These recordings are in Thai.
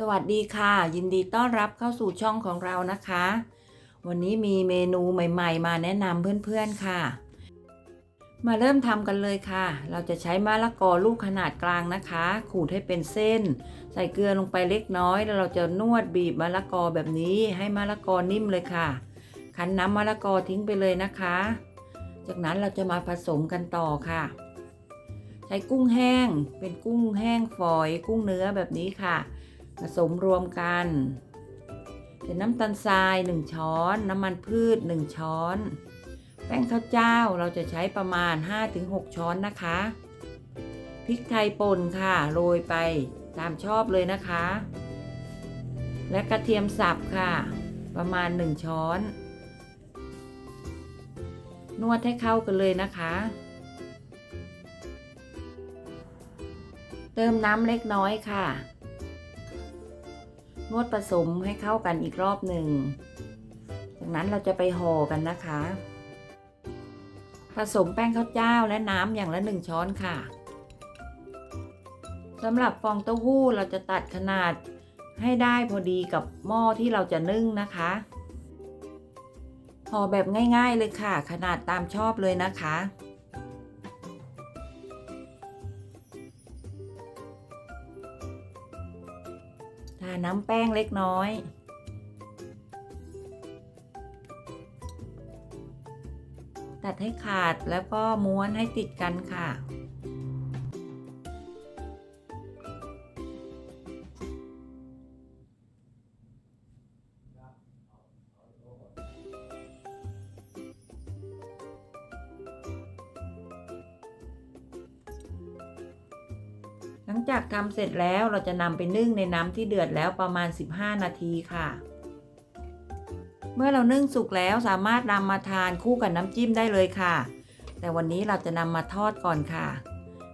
สวัสดีค่ะ ยินดีต้อนรับเข้าสู่ช่องของเรานะคะ วันนี้มีเมนูใหม่ๆ มาแนะนำเพื่อนๆค่ะ มาเริ่มทำกันเลยค่ะ เราจะใช้มะละกอลูกขนาดกลางนะคะ ขูดให้เป็นเส้น ใส่เกลือลงไปเล็กน้อย แล้วเราจะนวดบีบมะละกอแบบนี้ให้มะละกอนิ่มเลยค่ะ คั้นน้ำมะละกอทิ้งไปเลยนะคะ จากนั้นเราจะมาผสมกันต่อค่ะ ใช้กุ้งแห้ง เป็นกุ้งแห้งฝอย กุ้งเนื้อแบบนี้ค่ะ ผสมรวมกันเป็นน้ำตาลทราย 1 ช้อน น้ำมันพืช 1 ช้อน แป้งข้าวเจ้าเราจะใช้ประมาณ 5-6 ช้อนนะคะ พริกไทยป่นค่ะโรยไปตามชอบเลยนะคะ และกระเทียมสับค่ะ ประมาณ 1 ช้อน นวดให้เข้ากันเลยนะคะ เติมน้ำเล็กน้อยค่ะ นวดผสมให้เข้ากันอีกรอบหนึ่ง จากนั้นเราจะไปห่อกันนะคะ ผสมแป้งข้าวเจ้าและน้ำอย่างละหนึ่งช้อนค่ะสำหรับฟองเต้าหู้เราจะตัดขนาดให้ได้พอดีกับหม้อที่เราจะนึ่งนะคะห่อแบบง่ายๆเลยค่ะ ขนาดตามชอบเลยนะคะ ทาน้ำแป้งเล็กน้อย ตัดให้ขาดแล้วก็ม้วนให้ติดกันค่ะ หลังจากทำเสร็จแล้วเราจะนำไปนึ่งในน้ำที่เดือดแล้วประมาณ 15 นาทีค่ะ เมื่อเรานึ่งสุกแล้วสามารถนำมาทานคู่กับน้ำจิ้มได้เลยค่ะ แต่วันนี้เราจะนำมาทอดก่อนค่ะ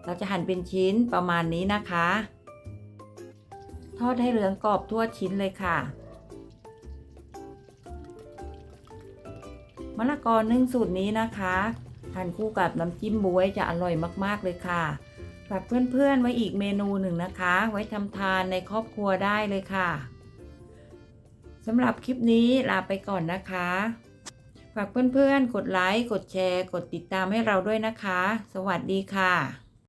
เราจะหั่นเป็นชิ้นประมาณนี้นะคะ ทอดให้เหลืองกรอบทั่วชิ้นเลยค่ะมะละกอนึ่งสูตรนี้นะคะ ทานคู่กับน้ำจิ้มบ๊วยจะอร่อยมากๆเลยค่ะ ฝากเพื่อนๆไว้อีกเมนูหนึ่งนะคะ ไว้ทำทานในครอบครัวได้เลยค่ะสำหรับคลิปนี้ลาไปก่อนนะคะ ฝากเพื่อนๆ กดไลค์ กดแชร์ กดติดตามให้เราด้วยนะคะ สวัสดีค่ะ